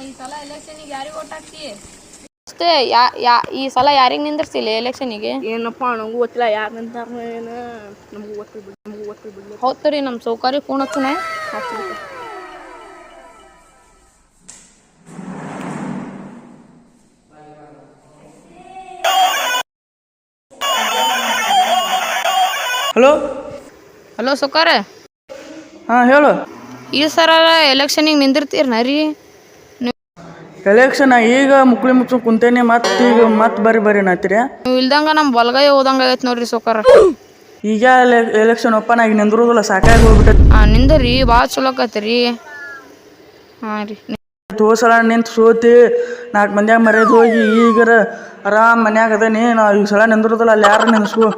ಈ ಸಲ ಯಾರಿಗ ಯಾರಿಗೆ ಓಟ್ ಹಾಕ್ತಿ ಅಷ್ಟೇ ಯಾ ಯಾ ಈ ಸಲ ಯಾರಿಗೆ ನಿಂದಿರ್ಸಿಲ್ಲ ಎಲೆಕ್ಷನಿಗೆ ಏನಪ್ಪ ನಂಗೂ ಗೊತ್ತಿಲ್ಲ ಯಾರು ನಿಂತಾರ ಏನು. ನಮಗೂ ಗೊತ್ತಿಲ್ಲ ನಮಗೂ ಗೊತ್ತಿಲ್ಲ ಬಿಡ್ಲಿ ನಮ್ಮ ಸೌಕರ್ಯ ಫೋನ್ ಹಚ್ಚನೆ ಹಲೋ? ಹಲೋ ಸುಕಾರ ಹಾಂ ಹೇಳು. ಈ ಸರ ಎಲೆಕ್ಷನಿಗೆ ನಿಂದಿರ್ತೀರ ರೀ? ಎಲೆಕ್ಷನ್ ಈಗ ಮುಕ್ಳಿ ಮುಚ್ಚು ಕುಂತೇನೆ ಮತ್ತೆ ಈಗ ಮತ್ತೆ ಬರಿ ಬರಿ ನಾತಿರಿ ನೀವು ಇಲ್ದಂಗ ನಮ್ಮ ಬಲಗೈ ಹೋದಂಗ ಆಗೈತೆ ನೋಡ್ರಿ ಸೌಕರ್ಯ. ಈಗ ಎಲೆಕ್ಷನ್ ಓಪನ್ ಆಗಿ ನಿಂದಿರೋದಿಲ್ಲ ಸಾಕಾಗಿ ಹೋಗ್ಬಿಟ್ಟೈತಿ. ಹಾಂ ನಿಂದ್ರಿ ಭಾಳ ಚಲೋ ಆಕೈತೆ ರೀ ಹಾಂ ರೀ ಸಲ ನಿಂತು ಸೋತಿ ನಾಲ್ಕು ಮಂದ್ಯಾಗ ಮರ್ಯಾದ ಹೋಗಿ ಈಗರ ಆರಾಮ್ ಮನ್ಯಾಗ ಅದೇನಿ ನಾವು ಈಗ ಸಲ ನಿಂದ್ರೋದಿಲ್ಲ ಅಲ್ಲಿ ಯಾರು ನಿಂದ್ಸ್ಕೊ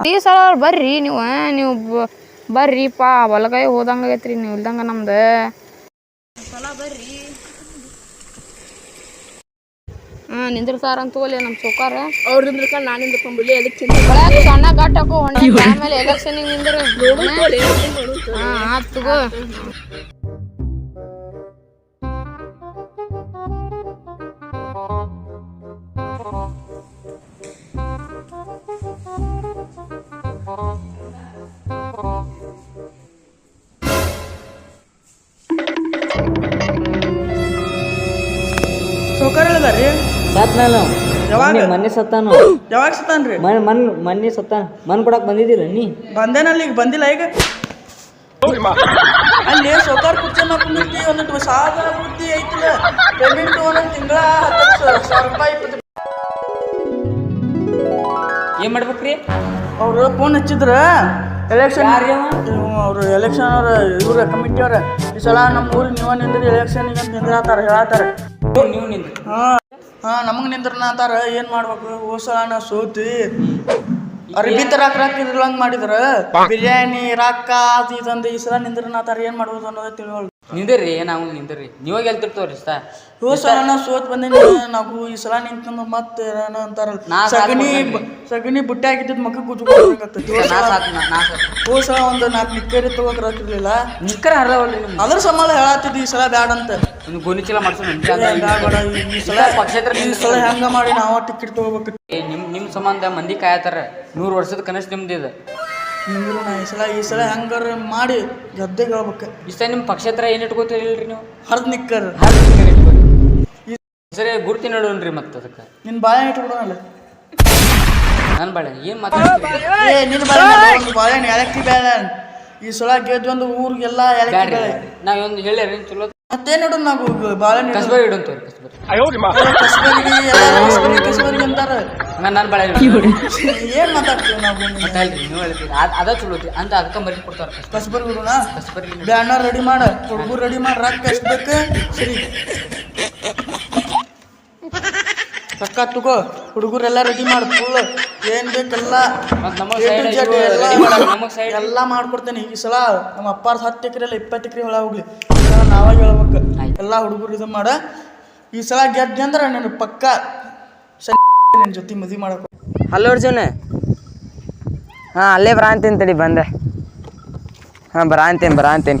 ಈ ಸಲ ಬರ್ರಿ ನೀವು ನೀವು ಬರ್ರಿ ಪಾ ಬಲಗೈ ಹೋದಂಗ ಐತ್ರಿ ನೀವು ಇಲ್ದಂಗ ನಮ್ದು. ಸಲ ಬರ್ರಿ ಹಾಂ ನಿಂದಿರ್ತಾರ ಅಂತ ಹೋಗ್ಲಿ ನಮ್ಮ ಸೋಕಾರ ಅವ್ರು ನಿಂದ್ರಕ ನಾನು ನಿಂದ್ಕೊಂಡ್ಬಿಡ್ಲಿ ಅದಕ್ಕೆ ಚಿಂತೆ ಸಣ್ಣ ಹಾಕೋ ಹೊಂಡ ಆಮೇಲೆ ಎಲೆಕ್ಷನಿಗೆ ನಿಂದ್ರ. ಹಾಂ ಆತ್ ತಗೋ. ಸತ್ನಾನ. ಯಾವಾಗ? ಮೊನ್ನೆ ಮೊನ್ನೆ ಸತ್ತಾನು. ಯಾವಾಗ ಸತಾನ್ರಿ ಮನ್ ಮನ್ ಮೊನ್ನೆ ಸತ್ತಾನ ಮನ್ ಕೊಡಕ್ ಬಂದಿದ್ದೀರ ನೀ? ಬಂದೇನಲ್ಲಿ ಈಗ ಬಂದಿಲ್ಲ ಈಗ. ಅಲ್ಲಿ ಸೌಕಾರ ಒಂದೊಂದು ಸಾಲ ಬುದ್ಧಿ ಐತಿಲ್ಲ. ಪೇಮೆಂಟ್ ಒಂದೊಂದು ತಿಂಗಳ ಹತ್ತು ಸಾವಿರ ರೂಪಾಯಿ ಇಪ್ಪತ್ತು ಏನ್ ಮಾಡ್ಬೇಕ್ರಿ? ಅವರು ಫೋನ್ ಹಚ್ಚಿದ್ರ? ಎಲೆಕ್ಷನ್ ಅವ? ಅವರು ಎಲೆಕ್ಷನ್ ಅವ್ರ ಇವ್ರ ಕಮಿಟಿ ಅವ್ರ. ಈ ಸಲ ನಮ್ಮ ಊರಿಗೆ ನೀವ ನಿಂದ್ರಿ ಎಲೆಕ್ಷನ್ಗೆ ಅಂತ ನಿಂದ್ರಾತಾರ ಹೇಳತ್ತಾರ. ನೀವು ನಿಂದ್ರಿ ಹಾ ಹಾ ನಿಂದ್ರನ ಅಂತಾರ ಏನ್ ಮಾಡ್ಬೇಕು? ಹೋದ್ ಸಲ ನಾ ಸೋತಿ ಅರ್ಬಿ ತರಾಕ್ ರಾಕ್ ಇರ್ಲಂಗ್ ಮಾಡಿದ್ರ. ಬಿರಿಯಾನಿ ರೊಕ್ಕ ಅದು ಇದಂದ ಈ ಸಲ ನಿಂದ್ರನಾತಾರ ಏನ್ ಮಾಡ್ಬೋದು ಅನ್ನೋದೇ ತಿಳಿವಲ್ ನಿಂದಿರ್ರಿ ನಾವು ನಿಂದಿರ್ರಿ. ನೀವಾಗ ಹೋದ್ ಸಲ ನಾ ಸೋತ್ ಬಂದೇನಿ ನಾವು ಈ ಸಲ ನಿಂತ ಮತ್ತೆ ಏನೋ ಅಂತಾರಲ್ಲ ನಾ ಸಗಣಿ. ಸಗಣಿ ಬುಟ್ಟಿ ಆಗಿದ್ದದ್ ಮಕ್ಕ ಕುಚ್ಕೊಳ್ಬೇಕಾಗ್ತೈತಿ ನಾ ಸಾತ್ ನಾ ಸಲ ಒಂದು ನಾಲ್ಕು ನಿಕ್ಕರಿ ತಗೋಕ್ ರೊಕ್ಕ ಇರ್ಲಿಲ್ಲ. ನಿಕ್ಕರ ಹರವಲ್ರಿ ನಿಮ್ಗೆ ಅದ್ರ ಸಮಾಲ ಹೇಳತ್ತಿದ್ದಿ ಈ ಸಲ ಬ್ಯಾಡ ಅಂತ. ಒಂದು ಗೋಣಿ ಚೀಲ ಮಾಡ್ಸೋಣ ಈ- ಸಲ ಪಕ್ಷೇತರ ಈ ಸಲ ಹೆಂಗ ಮಾಡಿ ನಾವ ಟಿಕೆಟ್ ತಗೋಬೇಕು? ನಿಮ್ ನಿಮ್ ಸಂಬಂಧ ಮಂದಿ ಕಾಯತಾರ. ನೂರು ವರ್ಷದ ಕನಸು ನಿಮ್ದು ಇದು ನಿಂದ್ರು ನಾ ಈ ಸಲ ಈ ಸಲ ಹೆಂಗಾರ ಮಾಡಿ ಗದ್ದೆ ಹೇಳ್ಬೇಕು. ಇಷ್ಟ ನಿಮ್ ಪಕ್ಷೇತರ ಏನ್ ಇಟ್ಕೋತೀರಿಲ್ರಿ ನೀವು? ಹರ್ದ್ ನಿಕ್ಕರ್. ಹರ್ದ್ ನಿಕ್ಕರ್ ಇಟ್ಕೊರಿ. ಸರಿ ಗುರ್ತಿ ನೋಡೋಣ್ರಿ ಮತ್ತೆ ಅದಕ್ಕೆ. ನಿನ್ ಬಾಳೆ ಇಟ್ಬಿಡೋಣಲ್ಲ ನಾನು ಬಾಳೆ ಏನ್ ಮಾತಾಡ್ತೀನಿ ಏ ನಿನ್ ಬಾಳೆ ಒಂದು ಬಾಳೆಹಣ್ಣು ಏಲಕ್ಕಿ ಬೇಳೆ ಈ ಸಲ ಗೆದ್ದು ಒಂದು ಊರಿಗೆಲ್ಲ ಬ್ಯಾಡ್ರಿ ಬೇಳೆ ನಾವ್ ಒಂದು ಹೇಳ್ಯಾರ ಚಲೋ ಮತ್ತೇನ್ ಇಡೋದು ನಾವು ಬಾಳ? ಕಸ್ಬರಿ ಇಡೋನ್ ತೋರಿ ಕಸ್ಬರಿ. ಅಂತಾರ. ನಾನು ನನ್ನ ಬಾಳೆ ಏನ್ ಮಾತಾಡ್ತೀವಿ ನಾವು ಮತ್ತೆ ನೀವು ಹೇಳ್ತೀರಿ ಅದ ಚಲೋ ಐತಿ. ಅಂತ ಅದಕ್ಕೆ ಮರಿ ಕೊಡ್ತಾರ ಕಸ್ಬರಿ. ಬಿಡೋಣ ಕಸ್ಬರಿ ಬ್ಯಾನರ್ ರೆಡಿ ಮಾಡ. ಹುಡುಗರು ರೆಡಿ ಮಾಡಿ. ರೊಕ್ಕ ಎಷ್ಟು ಬೇಕು? ಸರಿ. ರೊಕ್ಕ ತಗೋ ಹುಡುಗರೆಲ್ಲ ರೆಡಿ ಮಾಡಿ ಫುಲ್ ಏನ್ ಬೇಕೆಲ್ಲ ಎಲ್ಲ ಮಾಡ್ಕೊಡ್ತೇನೆ ಈ ಸಲ. ನಮ್ಮ ಅಪ್ಪಾರ ಹತ್ತು ಎಕರೆ ಎಲ್ಲ ಇಪ್ಪತ್ತು ಎಕರೆ ಹೊಳ ಹೋಗ್ಲಿ. ನಾವಾಗ ಹೇಳ್ಬೇಕು. ಎಲ್ಲ ಹುಡುಗರು ಇದು ಮಾಡ. ಈ ಸಲ ಗೆದ್ದೆ ಅಂದ್ರೆ ನಾನು ಪಕ್ಕ ನಿನ್ನ ಜೊತೆ ಮದುವೆ ಮಾಡಬೇಕು ಹಲೋ ಅರ್ಜುನ. ಹಾ ಅಲ್ಲೇ ಬರಾಂತೀನಿ ತಡಿ ಬಂದೆ. ಹಾ ಬರಾಂತೀನಿ ಬರಾಂತೀನಿ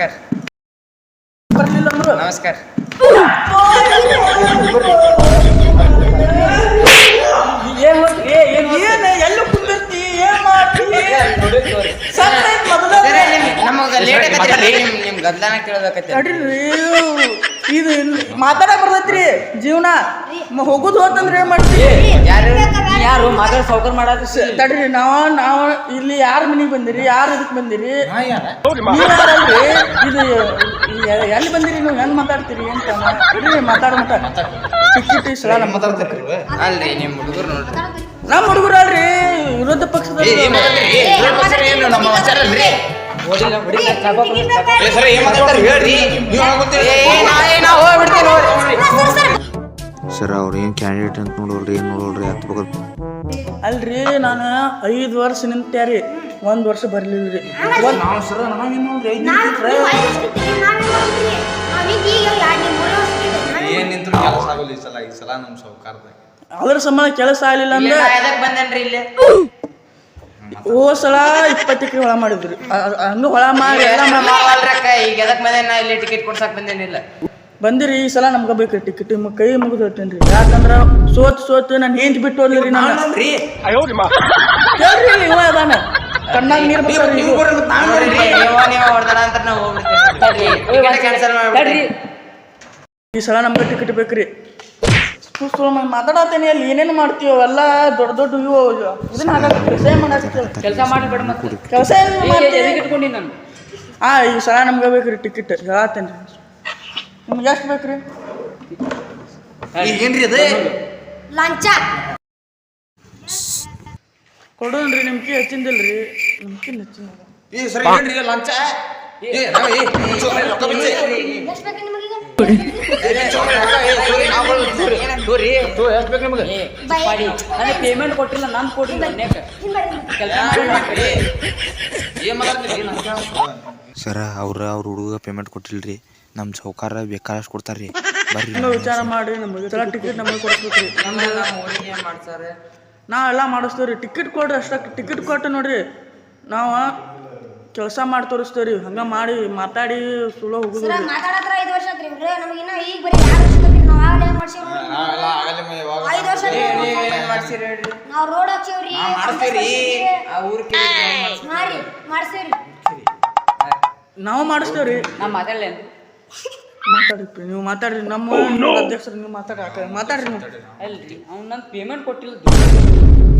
ನಮಸ್ಕಾರ. ನಮಸ್ಕಾರ. ಇದು ಮಾತಾಡ ಬರ್ತೈತ್ರಿ. ಜೀವನ ಹೋಗುದು ಹೋತಂದ್ರೆ ಏನ್ ಮಾಡ್ತೀವಿ ಯಾರು ಮಾತಾಡ ಸೌಕರ್ ಮಾಡೋದು ತಡ್ರಿ ನಾವ ನಾವ್ ಇಲ್ಲಿ ಯಾರ ಮನಿಗೆ ಬಂದಿರಿ ಯಾರು ಇದಕ್ ಬಂದಿರಿ? ನೀವ್ ಯಾರಲ್ರಿ? ಇದು ಎ- ಎಲ್ಲಿ ಬಂದಿರಿ ನೀವು? ಹೆಂಗ್ ಮಾತಾಡ್ತೀರಿ ಅಂತ ಇಡ್ರಿ ಮಾತಾಡ ಟಿಕೆಟ್ ಸಲ ನಮ್ಮ ಅಲ್ರಿ ನಿಮ್ ಹುಡುಗರು ನೋಡ್ರಿ. ನಮ್ಮ ಹುಡುಗರು ಅಲ್ರಿ ವಿರೋಧ ಪಕ್ಷದ ಓದಿಲ್ಲ ಹೊಡಿಲ್ಲ ಚಾಪ ಸರ್. ಅವ್ರು ಏನು ಕ್ಯಾಂಡಿಡೇಟ್ ಅಂತ ನೋಡೋಲ್ರಿ ಏನು ನೋಡೋಲ್ರಿ ಹತ್ಬೇಕು ಅಲ್ರಿ ನಾನು ಐದು ವರ್ಷ ನಿಂತ್ಯಾರಿ ಒಂದು ವರ್ಷ ಬರಲಿಲ್ಲ ರೀ ನಾವು ಸರ ನಾವೇನ್ ನೋಡ್ರಿ ಐದ್ ನಿಂತ್ರೆ ಏನ್ ನಿಂತ್ರು ಕೆಲಸ ಆಗೋಲ್ಲ ಈ ಸಲ ಈ ಸಲ ನಮ್ಮ ಸೌಕಾರದಾಗ. ಅದ್ರ ಸಂಬಂಧ ಕೆಲಸ ಆಗ್ಲಿಲ್ಲ ಅಂದ್ರೆ ಬಂದೇನ್ರಿ ಇಲ್ಲಿ? ಓ ಸಲ ಇಪ್ಪತ್ತು ಎಕರೆ ಹೊಳ ಮಾಡಿದ್ರಿ. ಹಂಗ ಹೊಳ ಮಾಡಿ ಎಲ್ಲ ಈಗ ಎದಕ್ ಬಂದೇನ್ ನಾ ಇಲ್ಲಿ ಟಿಕೆಟ್ ಕೊಡ್ಸಕ್ ಬಂದೇನಿಲ್ಲ. ಬಂದಿರಿ ಈ ಸಲ ನಮ್ಗೆ ಬೇಕ್ರಿ ಟಿಕೆಟ್ ನಿಮ್ಮ ಕೈ ಮುಗಿದು ಹೋಗ್ತೇನ್ರಿ ಯಾಕಂದ್ರ ಸೋತ್ ಸೋತ್ ನಾನು ಹೆಂತ ಬಿಟ್ಟು ಹೋದ್ರಿ ನಾನು. ಕೇಳ್ರಿ ಇವ ಅದಾನ. ಕಣ್ಣಾಗ ನೀರು ಈ ಸಲ ನಮ್ಗೆ ಟಿಕೆಟ್ ಬೇಕ್ರಿ. ಮಾತಾಡತ್ತೇನೆ ಅಲ್ಲಿ ಏನೇನು ಮಾಡ್ತೀವಿ ಅವೆಲ್ಲ ದೊಡ್ಡ ದೊಡ್ಡ ಇವು ಇದನ್ನ ಕೆಲಸ ಮಾಡಾಕ್ತೀವಿ ಕೆಲಸ ಮಾಡ್ಬೇಡ ಮತ್ತೆ. ಕೆಲಸ ಏನು ಮಾಡ್ತೀವಿ. ಇಟ್ಕೊಂಡಿ ನಾನು? ಆ ಈ ಸಲ ನಮ್ಗೆ ಬೇಕ್ರಿ ಟಿಕೆಟ್ ಹೇಳತ್ತೇನ್ರಿ ನಿಮ್ಗೆ ಎಷ್ಟು ಬೇಕ್ರಿ ಏನ್ರಿ ಅದು ಲಂಚ ಕೊಡೋನ್ರಿ ನಿಮ್ಗೆ ಹೆಚ್ಚಿಂದಿಲ್ರಿ ನಿಮ್ಗೆ ಹೆಚ್ಚಿನ ಈ ಸರಿ ಏನ್ರಿ ಇದು ಲಂಚ ಏ ನಾವ್ ಏ ಚೋರಿ ರೊಕ್ಕ ಬಿಚ್ಚಿ. ಎಷ್ಟು ಬೇಕು ನಿಮ್ಗೆ ಪೇಮೆಂಟ್ ಕೊಟ್ಟಿಲ್ಲ ನಾನು ಕೊಟ್ಟಿಲ್ಲ? ಸರ ಅವ್ರ ಅವ್ರ ಹುಡುಗ ಪೇಮೆಂಟ್ ಕೊಟ್ಟಿಲ್ರಿ ನಮ್ಮ ಸೌಕಾರ ಬೇಕಾದಷ್ಟು ಕೊಡ್ತಾರ್ರಿ. ಬರ್ರಿ ಇನ್ನೂ ವಿಚಾರ ಮಾಡ್ರಿ ನಮಗೆ ಟಿಕೆಟ್ ನಮಗೆ ಕೊಡಿಸ್ಬೇಕ್ರಿ. ಮಾಡ್ತಾರೆ? ನಾವೆಲ್ಲ ಮಾಡಿಸ್ತೇವ್ರಿ. ಟಿಕೆಟ್ ಕೊಡ್ರಿ ಅಷ್ಟ ಟಿಕೆಟ್ ಕೊಟ್ಟು ನೋಡ್ರಿ. ನಾವು ಕೆಲಸ ಮಾಡಿ ತೋರಿಸ್ತೇವ್ರಿ. ಹಂಗ ಮಾಡಿ ಮಾತಾಡಿ ಸುಳ್ಳು ಹೋಗುದು ಸರ ಮಾತಾಡತ್ರ ಐದು ವರ್ಷ ಆತ್ರಿ ಇವ್ರೆ. ನಮಗಿನ್ನ ಈಗ ಬರೀ ಎರಡು ವರ್ಷ ಆತ್ರಿ. ನಾವು ಆಗಲೇ ಮಾಡ್ಸೇವ್? ನೋಡ್ರಿ ನಾವೆಲ್ಲ ಆಗಲೇ ಮ- ಯಾವಾಗ ಐದು ವರ್ಷ ಆತ್ರಿ. ಏನ್ ಮಾಡ್ಸಿರಿ ಹೇಳ್ರಿ? ನಾವು ರೋಡ್ ಹಚ್ಚೇವ್ರಿ ಮಾಡಿಸ್ತೀರಿ ಆ ಊರ್ ಹಾ ರೀ ಮಾಡ್ಸೇವ್ರಿ ನಾವು ಮಾಡಿಸ್ತೇವ್ರಿ. ನಾ ಮಾತಾಡ್ಲೇನು ಮಾತಾಡ್ರಿ ನೀವು ಮಾತಾಡ್ರಿ ನಮ್ಮ ಅಧ್ಯಕ್ಷರು ನೀವು ಮಾತಾಡ ಮಾತಾಡ್ರಿ ನೀವು ಅಲ್ರಿ ಅವ್ನು ನನ್ ಪೇಮೆಂಟ್ ಕೊಟ್ಟಿಲ್ಲ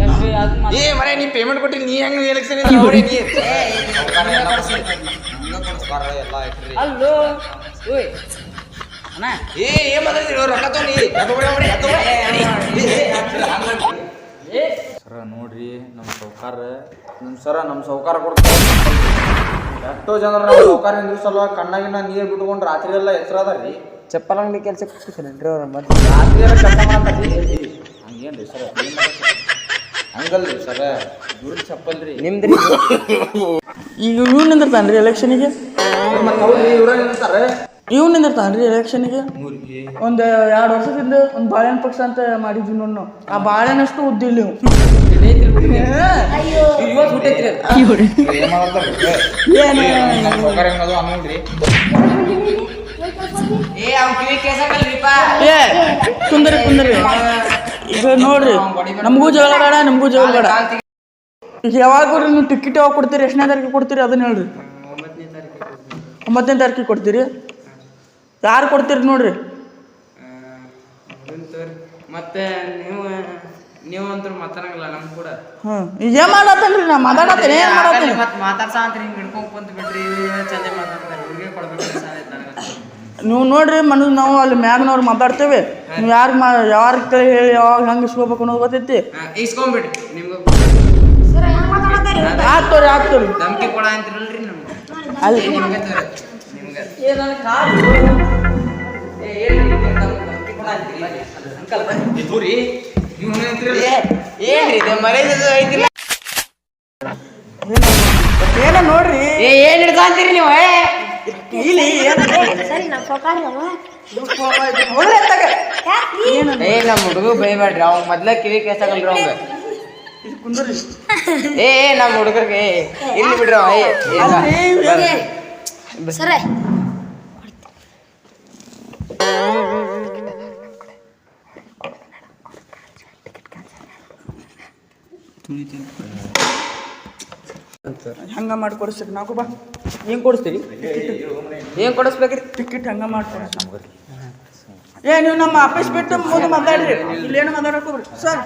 ಯಾಕ್ರಿ ಅದ್ ಏ ಮರೆ ನೀ ಪೇಮೆಂಟ್ ಕೊಟ್ಟಿಲ್ಲ ನೀ ಹೆಂಗ್ ಎಲೆಕ್ಷನ್ ನೋಡಿ ನೀ ಅಲ್ಲೋ ಓಯ್ ಅಣ್ಣ ಏ ಏ ಮಾತಾಡ್ತೀರಿ ಅವ್ರು ರೊಕ್ಕ ತೊಗೊಂಡು ಎದ್ದು ಬಿಡ ಬಿಡಿ, ಎದ್ದು ಬಿಡಿ. ಏ ಸರ ನೋಡ್ರಿ ನಮ್ಮ ಸೌಕಾರ ನಮ್ಮ ಸರ ನಮ್ಮ ಸೌಕಾರ ಕೊಡ್ತಾರೆ. ಎಷ್ಟೋ ಜನ ನಮ್ಮ ಸೌಕಾರ ನಿಂದ್ರ ಸಲ ಕಣ್ಣಾಗಿನ ನೀರು ಬಿಟ್ಕೊಂಡು ರಾತ್ರಿ ಎಲ್ಲ ಹೆಸರು ರೀ ಚಪ್ಪಲ್ ಅಂಗಡಿ ಕೆಲಸ ಕೊಟ್ಟಿದ್ರೇನ್ರಿ ಅವ್ರ ಮತ್ತೆ ರಾತ್ರಿ ಎಲ್ಲ ಕೆಲಸ ಮಾಡತ್ತೀರಿ ಹಂಗೇನ್ರಿ ಸರ್? ಹಂಗಲ್ರಿ ಸರ? ಇವ್ರ ಚಪ್ಪಲ್ರಿ. ನಿಮ್ದ್ರಿ? ಈಗ ಇವ್ರು ನಿಂದಿರ್ತಾನ್ರಿ ಎಲೆಕ್ಷನ್ಗೆ ಮತ್ತೆ ಅವ್ರು ಇವ್ರ ನಿಂತಾರೆ? ಇವ್ ನಿಂದಿರ್ತಾನ್ರಿ ಎಲೆಕ್ಷನ್ಗೆ ಒಂದು ಎರಡು ವರ್ಷದಿಂದ ಒಂದು ಬಾಳೆಹಣ್ಣು ಪಕ್ಷ ಅಂತ ಮಾಡಿದ್ವಿ ನೋಡಿ ನಾವು. ಆ ಬಾಳೆಹಣ್ಣಷ್ಟು ಉದ್ದಿಲ್ಲ ನೀವು ಕುಂದ್ರಿ ಕುಂದರಿ ಈಗ ನೋಡ್ರಿ ನಮಗೂ ಜಗಳ ಬೇಡ ನಮ್ಗೂ ಜಗಳ ಬೇಡ. ಈಗ ಯಾವಾಗ ನೀವು ಟಿಕೆಟ್ ಯಾವಾಗ ಕೊಡ್ತೀರಿ ಎಷ್ಟನೇ ತಾರೀಕಿಗೆ ಕೊಡ್ತೀರಿ ಅದನ್ನ ಹೇಳ್ರಿ. ಒಂಬತ್ತನೇ ತಾರೀಕಿಗೆ ಕೊಡ್ತೀರಿ. ಯಾರು ಕೊಡ್ತೀರಿ ನೋಡ್ರಿ? ಮತ್ತೆ ನೀವು ನೀವು ಅಂತೂ ಮಾತಾಡಂಗಿಲ್ಲ ನಮ್ ಕೂಡ. ಹ್ಮ್. ಈಗ ಏನ್ ಮಾಡತ್ತೇನ್ರಿ ನಾ ಮಾತಾಡತ್ತೇನೆ. ಏನ್ ಮಾಡತ್ತೇನೆ ಮತ್ತೆ ಮಾತಾಡ್ಸ ಅಂತ ಹಿಂಗ್ ಹಿಡ್ಕೊಂಡ್ ಕುಂತ ಬಿಡ್ರಿ ಚಂದ ಮಾತಾಡ್ತಾರೆ? ಹುಡುಗಿ ಕೊಡ್ಬೇಕು ಸಾಲೈತ್ ನನಗೆ ನೀವು ನೋಡ್ರಿ ಮನ ನಾವು ಅಲ್ಲಿ ಮ್ಯಾಗ್ನವ್ರು ಮಾತಾಡ್ತೇವೆ. ನೀವು ಯಾರು ಮಾ ಯಾರ ಕೈ ಹೇಳಿ ಯಾವಾಗ ಹೆಂಗೆ ಇಸ್ಕೋಬೇಕು ಅನ್ನೋದು ಗೊತ್ತೈತಿ? ಇಸ್ಕೊಂಬಿಡ್ರಿ. ನಿಮ್ಗೆ ಆಯ್ತು ಕೊಡ ಅಂತಿರಲ್ರಿ ನಮ್ಗೆ. ಅಲ್ಲಿ ನಿಮ್ಗೆ? ಏ ನನ್ನ ಕಾಲು ಏ ಹೇಳ್ರಿ ನೀವು ಅಂಕಲ್ ಬನ್ನಿ ಏನ್ರಿ ಇದು? ಮರ್ಯಾದೆ ಐತಿಲ್ಲ. ಏನ ನೋಡ್ರಿ? ಏ ಏನ್ ಅಂತೀರಿ ನೀವು ಇಲ್ಲಿ ಸರಿ ಅತ್ತಾಗ. ಏ ನಮ್ಮ ಹುಡುಗ ಬೈಬೇಡ್ರಿ ಅವ್ ಮೊದ್ಲ ಕಿವಿ ಕೇಸಾಗಲ್ರಿ ಅವಂಗ ಕುಂದ್ರಿ ಏ ನಮ್ಮ ಹುಡುಗರಿಗೆ ಇಲ್ಲಿ ಬಿಡ್ರಿ ಅವ ಏ. ಸರ ಹಂಗ ಮಾಡಿ ಕೊಡಿಸ್ರಿ ನಾಲ್ಕು ಬಾ ಏನು ಕೊಡಿಸ್ತೀರಿ ಏನ್ ಕೊಡಿಸ್ಬೇಕ್ರಿ ಟಿಕೆಟ್ ಹಂಗ ಮಾಡ್ಕೊಡ್ರಿ ಏ ನೀವು ನಮ್ಮ ಆಫೀಸ್ ಬಿಟ್ಟು ಮುಂದೆ ಮಾತಾಡ್ರಿ. ಇಲ್ಲೇನು ಮಾತಾಡಕ್ ಹೋಗ್ರಿ ಸರ್.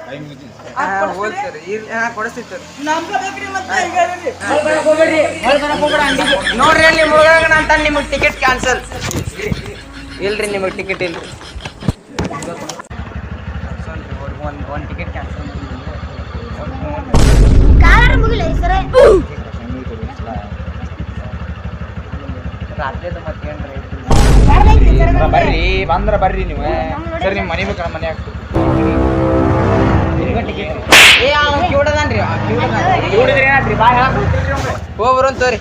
ನೋಡ್ರಿ ಅಲ್ಲಿ ಮುಳುಗಾಗ ಅಂತ ನಿಮಗೆ ಟಿಕೆಟ್ ಕ್ಯಾನ್ಸಲ್ ಇಲ್ರಿ ನಿಮಗೆ ಟಿಕೆಟ್ ಇಲ್ರಿ ಒಂದು ಒಂದು ಟಿಕೆಟ್ ಕ್ಯಾನ್ಸಲ್ ರಾತ್ರಿ ಮತ್ತೇನ್ರಿ? ಬರ್ರಿ ಬಂದ್ರ ಬರ್ರಿ ನೀವು. ಸರ್ ನಿಮ್ಮ ಮನೆ ಬೇಕು ಮನೆ ಏ ಅವ್ನು ಕಿವಿಡದನ್ರಿ ಕಿವಿಡದ ಹೋಗ್ಬರೋನ್ ತೋರಿ.